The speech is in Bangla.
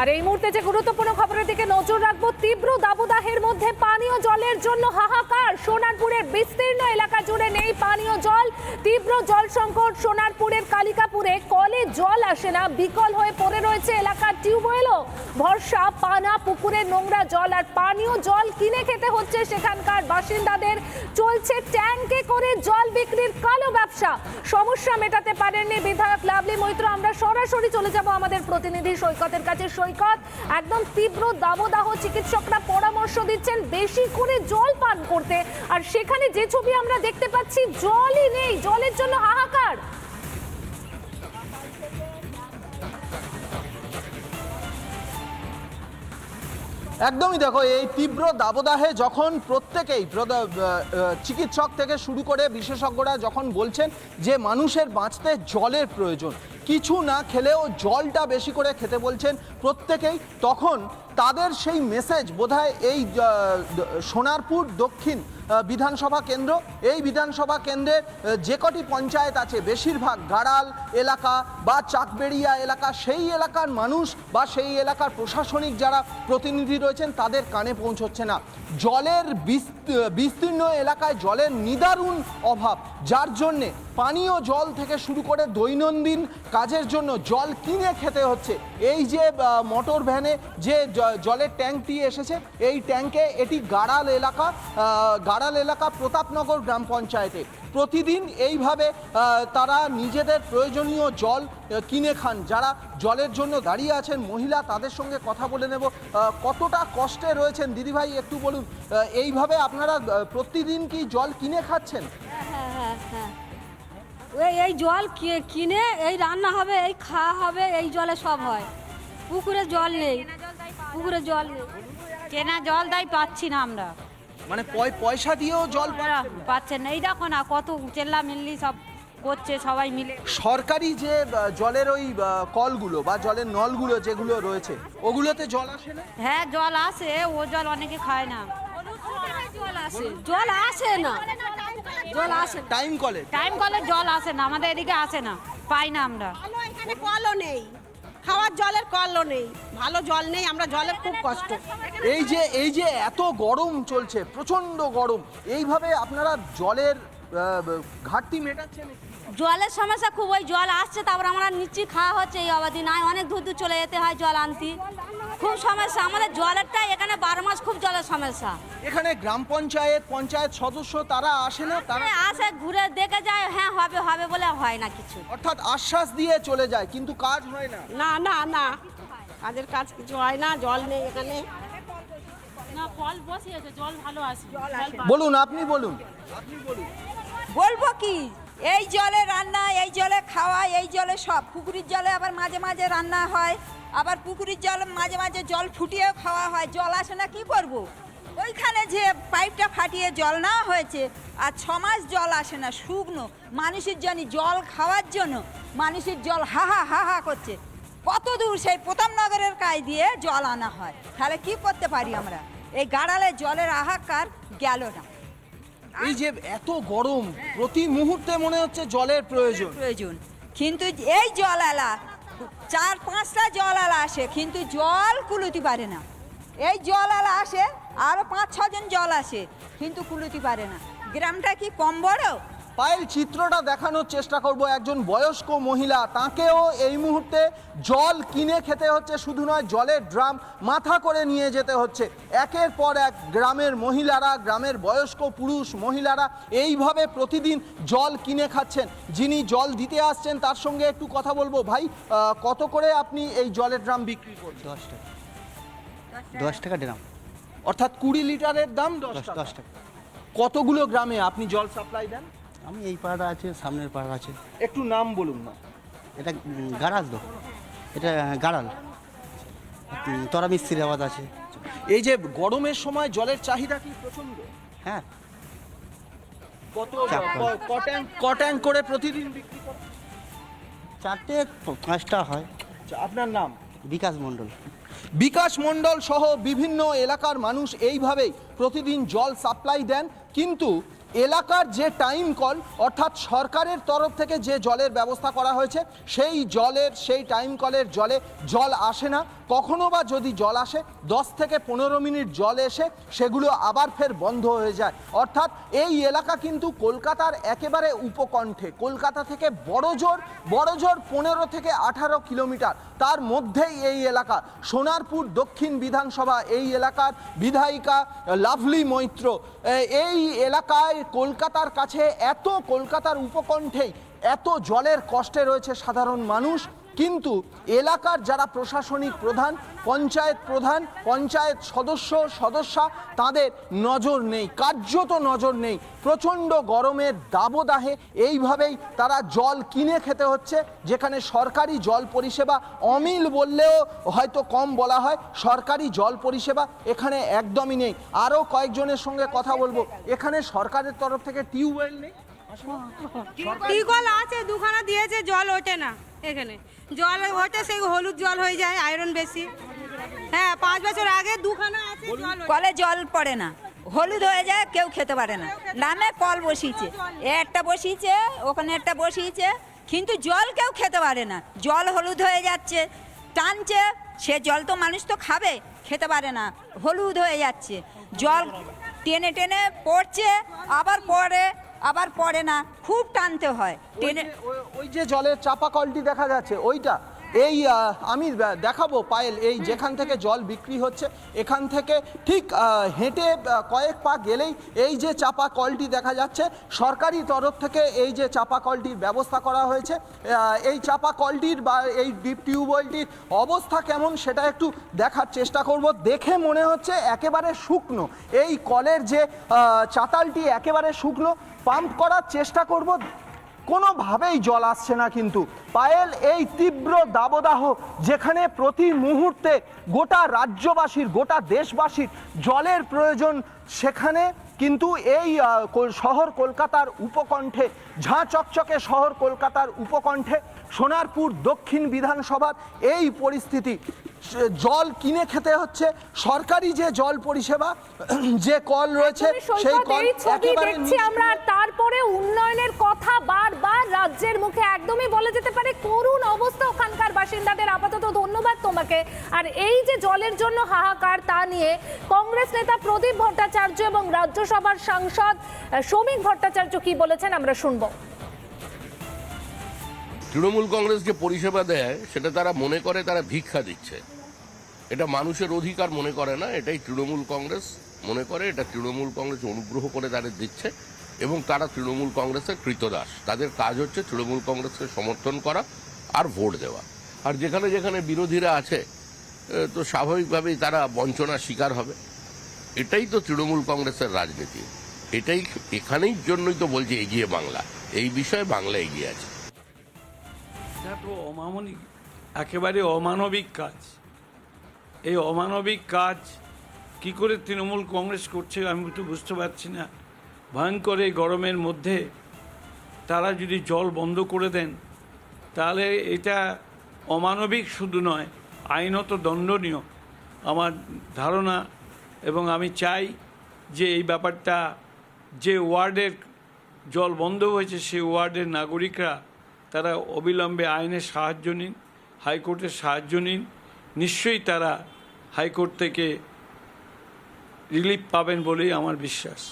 আর এই মুহূর্তে যে গুরুত্বপূর্ণ খবরের দিকে নজর রাখব, তীব্র দাবদাহের মধ্যে পানীয় জলের জন্য হাহাকার। সোনারপুরের বিস্তীর্ণ এলাকা জুড়ে নেই পানীয় জল। তীব্র জল সংকট সোনারপুরের কালিকাপুরে। কলে জল আসে না, বিকল হয়ে পড়ে রয়েছে এলাকার টিউবওয়েলও। ভরসা পানা পুকুরের নোংরা জল আর পানীয় জল কিনে খেতে হচ্ছে সেখানকার বাসিন্দাদের। চলছে ট্যাঙ্কে করে জল বিক্রির কালো ব্যবসা। সমস্যা মেটাতে পারেননি বিধায়ক লাভলি মৈত্র। আমরা সরাসরি চলে যাব আমাদের প্রতিনিধি সৈকতের কাছে। সৈকত। একদম তীব্র দাবদাহ চিকিৎসকরা পরামর্শ দিচ্ছেন বেশি করে জল পান করতে। আর সেখানে যে ছবি আমরা দেখতে পাচ্ছি, জলই নেই, জলের জন্য হাহাকার। একদমই দেখো, এই তীব্র দাবদাহে যখন প্রত্যেকেই চিকিৎসক থেকে শুরু করে বিশেষজ্ঞরা যখন বলছেন যে মানুষের বাঁচতে জলের প্রয়োজন কিছু না খেলেও জলটা বেশি করে খেতে বলছেন প্রত্যেকেই। তখন তাদের সেই মেসেজ বোধহয় এই সোনারপুর দক্ষিণ বিধানসভা কেন্দ্র। এই বিধানসভা কেন্দ্রের যে কটি পঞ্চায়েত আছে, বেশিরভাগ গাড়াল এলাকা বা চাকবেড়িয়া এলাকা, সেই এলাকার মানুষ বা সেই এলাকার প্রশাসনিক যারা প্রতিনিধি রয়েছেন, তাদের কানে পৌঁছচ্ছে না। জলের বিস্ত- বিস্তীর্ণ এলাকায় জলের নিদারুণ অভাব। যার জন্যে পানীয় জল থেকে শুরু করে দৈনন্দিন কাজের জন্য জল কিনে খেতে হচ্ছে। এই যে মোটর ভ্যানে যে জলের ট্যাঙ্কটি এসেছে, এই ট্যাঙ্কে এটি গাড়াল এলাকা গাড়াল এলাকা প্রতাপনগর গ্রাম পঞ্চায়েতে। প্রতিদিন এইভাবে তারা নিজেদের প্রয়োজনীয় জল কিনে খান। যারা জলের জন্য দাঁড়িয়ে আছেন মহিলা তাদের সঙ্গে কথা বলে নেব। কতটা কষ্টে রয়েছেন? দিদিভাই একটু বলুন এইভাবে আপনারা প্রতিদিন কি জল কিনে খাচ্ছেন? হ্যাঁ হ্যাঁ হ্যাঁ ওই এই জল কি- কিনে এই রান্না হবে এই খাওয়া হবে এই জলে সব হয়। পুকুরে জল নেই পুকুরে জল নেই। কেনা জল দাই পাচ্ছি না আমরা। মানে পয়- পয়সা দিয়েও জল পাচ্ছেন? না। এই দেখো না কত চেল্লা মিল্লি সব করছে সবাই মিলে। সরকারি যে জলের ওই কলগুলো বা জলের নলগুলো যেগুলো রয়েছে ওগুলোতে জল আসে না? হ্যাঁ জল আসে ও জল অনেকে খায় না। জল আসে জল আসে না। জল আসে টাইম কলে টাইম কলে জল আসে না আমাদের এদিকে আসে না পাই না আমরা। এখানে কলও নেই। খাওয়ার জলের কলও নেই। ভালো জল নেই আমরা জলের খুব কষ্ট। এই যে এই যে এত গরম চলছে প্রচণ্ড গরম এইভাবে আপনারা জলের ঘাটতি মেটাচ্ছেন জলের সমস্যা খুব ওই জল আসছে তারপর আমরা নিচ্ছি খাওয়া হচ্ছে এই অবধি নাই অনেক দূর দূর চলে যেতে হয় জল আনতে। খুব সমস্যা আমাদের জলেরটা এখানে বারো মাস খুব জলের সমস্যা। এখানে গ্রাম পঞ্চায়েত পঞ্চায়েত সদস্য তারা আসে না? তারা আসে ঘুরে দেখে যায় হ্যাঁ হবে হবে বলে হয় না কিছু। অর্থাৎ আশ্বাস দিয়ে চলে যায় কিন্তু কাজ হয় না। না না না কাজের কাজ কিছু হয় না জল নেই এখানে। না কল বসিয়েছে জল ভালো আসে। বলুন। আপনি বলুন। বলব কি? এই জলে রান্না, এই জলে খাওয়া, এই জলে সব। পুকুরের জলে আবার মাঝে মাঝে রান্না হয়। আবার পুকুরের জল, মাঝে মাঝে জল ফুটিয়েও খাওয়া হয়। জল আসে না, কী করব? ওইখানে যে পাইপটা ফাটিয়ে জল নেওয়া হয়েছে, আর ছ মাস জল আসে না, শুকনো। মানুষের জন্য জল খাওয়ার জন্য মানুষের জল হাহা হাহা করছে। কত দূর সেই প্রতাপনগরের কাজ দিয়ে জল আনা হয়। তাহলে কি করতে পারি আমরা? এই গাড়ালে জলের হাহাকার গেল না। এই যে এত গরম, প্রতি মুহূর্তে মনে হচ্ছে জলের প্রয়োজন। প্রয়োজন। কিন্তু এই জল আলা, চার, পাঁচটা জল আলা আসে, কিন্তু জল কুলুতি পারে না। এই জল আলা আসে আরও পাঁচ, ছজন জল আসে, কিন্তু কুলুতি পারে না। গ্রামটা কি কম বড়? পায়েল চিত্রটা দেখানোর চেষ্টা করব একজন বয়স্ক মহিলা। তাকেও এই মুহূর্তে জল কিনে খেতে হচ্ছে শুধু নয় জলের ড্রাম মাথা করে নিয়ে যেতে হচ্ছে। একের পর এক গ্রামের মহিলারা গ্রামের বয়স্ক পুরুষ মহিলারা এইভাবে প্রতিদিন জল কিনে খাচ্ছেন। যিনি জল দিতে আসছেন তার সঙ্গে একটু কথা বলব। ভাই কত করে আপনি এই জলের ড্রাম বিক্রি করছেন দশ টাকা। দশ টাকা। ড্রাম। অর্থাৎ কুড়ি লিটারের দাম দশ টাকা। কতগুলো গ্রামে আপনি জল সাপ্লাই দেন? আমি এই পাড়া আছে সামনের পাড়া আছে। একটু নাম বলুন না। এটা গাড়াল তো এটা গাড়াল। তরা মিস্ত্রির আবাদ আছে। এই যে গরমের সময় জলের চাহিদা কি প্রচণ্ড হ্যাঁ। কত। ক- ক ট্যাঙ্ক ক ট্যাঙ্ক করে প্রতিদিন বিক্রি করেন চারটে পাঁচটা হয়। আচ্ছা, আপনার নাম? বিকাশ মণ্ডল। বিকাশ মণ্ডল সহ বিভিন্ন এলাকার মানুষ এইভাবেই প্রতিদিন জল সাপ্লাই দেন কিন্তু এলাকার যে টাইম কল অর্থাৎ সরকারের তরফ থেকে যে জলের ব্যবস্থা করা হয়েছে, সেই জলের, সেই টাইম কলের জলে জল আসে না। কখনো বা যদি জল আসে, দশ থেকে পনেরো মিনিট জল এসে সেগুলো আবার ফের বন্ধ হয়ে যায়। অর্থাৎ এই এলাকা কিন্তু কলকাতার একেবারে উপকণ্ঠে। কলকাতা থেকে বড়জোর বড়জোর পনেরো থেকে আঠারো কিলোমিটার। তার মধ্যেই এই এলাকা। সোনারপুর দক্ষিণ বিধানসভা, এই এলাকার বিধায়িকা লাভলি মৈত্র। এই এলাকায় কলকাতার কাছে, এত কলকাতার উপকণ্ঠেই এত জলের কষ্টে রয়েছে সাধারণ মানুষ। কিন্তু এলাকার যারা প্রশাসনিক প্রধান, পঞ্চায়েত প্রধান, পঞ্চায়েত সদস্য, সদস্যা, তাদের নজর নেই, কার্যত নজর নেই। প্রচণ্ড গরমের দাবদাহে এইভাবেই তারা জল কিনে খেতে হচ্ছে, যেখানে সরকারি জল পরিষেবা অমিল বললেও হয়তো কম বলা হয়, সরকারি জল পরিষেবা এখানে একদমই নেই। আরও কয়েকজনের সঙ্গে কথা বলব। এখানে সরকারের তরফ থেকে টিউবওয়েল নেই? টিকল আছে, দুখানা দিয়েছে, জল ওঠে না। এখানে। জল ওঠে সেই হলুদ জল হয়ে যায় আয়রন বেশি। হ্যাঁ পাঁচ বছর আগে দুখানা আছে কলে জল পড়ে না। হলুদ হয়ে যায় কেউ খেতে পারে না। নামে কল বসিয়েছে। একটা বসিয়েছে ওখানে একটা বসিয়েছে। কিন্তু জল কেউ খেতে পারে না। জল হলুদ হয়ে যাচ্ছে টানছে। সে জল তো মানুষ তো খাবে খেতে পারে না। হলুদ হয়ে যাচ্ছে। জল টেনে টেনে পড়ছে আবার পড়ে। আবার পড়ে না খুব টানতে হয়। ওই টেনে যে জলের চাপা কলটি দেখা যাচ্ছে ওইটা। এই আমি দেখাবো পায়েল এই যেখান থেকে জল বিক্রি হচ্ছে এখান থেকে ঠিক হেঁটে কয়েক পা গেলেই এই যে চাপা কলটি দেখা যাচ্ছে সরকারি তরফ থেকে এই যে চাপা কলটির ব্যবস্থা করা হয়েছে এই চাপা কলটির বা এই ডিপ টিউবওয়েলটির অবস্থা কেমন সেটা একটু দেখার চেষ্টা করব। দেখে মনে হচ্ছে একেবারে শুকনো। এই কলের যে চাতালটি একেবারে শুকনো পাম্প করার চেষ্টা করব। কোনোভাবেই জল আসছে না কিন্তু। পায়েল এই তীব্র দাবদাহ যেখানে প্রতি মুহূর্তে গোটা রাজ্যবাসীর, গোটা দেশবাসীর জলের প্রয়োজন, সেখানে কিন্তু এই শহর কলকাতার উপকণ্ঠে, ঝাঁ চকচকে শহর কলকাতার উপকণ্ঠে, সোনারপুর দক্ষিণ বিধানসভার এই পরিস্থিতি জল কিনে খেতে হচ্ছে। সরকারি যে জল পরিষেবা যে কল রয়েছে সেই কল ছবি দেখছি আমরা তারপরে উন্নয়নের কথা বারবার রাজ্যের মুখে একদমই বলে যেতে পারে করুণ অবস্থা ওখানকার বাসিন্দাদের। আপাতত ধন্যবাদ তোমাকে। আর এই যে জলের জন্য হাহাকার তা নিয়ে কংগ্রেস নেতা প্রদীপ ভট্টাচার্য এবং রাজ্যসভার সাংসদ শ্রমিক ভট্টাচার্য কি বলেছেন আমরা শুনব। তৃণমূল কংগ্রেস যে পরিষেবা দেয়, সেটা তারা মনে করে তারা ভিক্ষা দিচ্ছে। এটা মানুষের অধিকার মনে করে না, এটাই তৃণমূল কংগ্রেস মনে করে, এটা তৃণমূল কংগ্রেস অনুগ্রহ করে তাদের দিচ্ছে, এবং তারা তৃণমূল কংগ্রেসের কৃতদাস। তাদের কাজ হচ্ছে তৃণমূল কংগ্রেসকে সমর্থন করা আর ভোট দেওয়া। আর যেখানে যেখানে বিরোধীরা আছে তো স্বাভাবিকভাবেই তারা বঞ্চনার শিকার হবে। এটাই তো তৃণমূল কংগ্রেসের রাজনীতি। এটাই এখানেই জন্যই তো বলছে এগিয়ে বাংলা। এই বিষয়ে বাংলা এগিয়ে আছে। এটা তো অমানবিক একেবারে অমানবিক কাজ। এই অমানবিক কাজ কি করে তৃণমূল কংগ্রেস করছে আমি তো বুঝতে পারছি না। ভয়ঙ্কর এই গরমের মধ্যে তারা যদি জল বন্ধ করে দেন, তাহলে এটা অমানবিক শুধু নয়, আইনত দণ্ডনীয়। আমার ধারণা এবং আমি চাই যে এই ব্যাপারটা যে ওয়ার্ডের জল বন্ধ হয়েছে, সেই ওয়ার্ডের নাগরিকরা তারা অবিলম্বে আইনের সাহায্য নিন, হাইকোর্টের সাহায্য নিন। নিশ্চয়ই তারা হাইকোর্ট থেকে রিলিফ পাবেন বলেই আমার বিশ্বাস।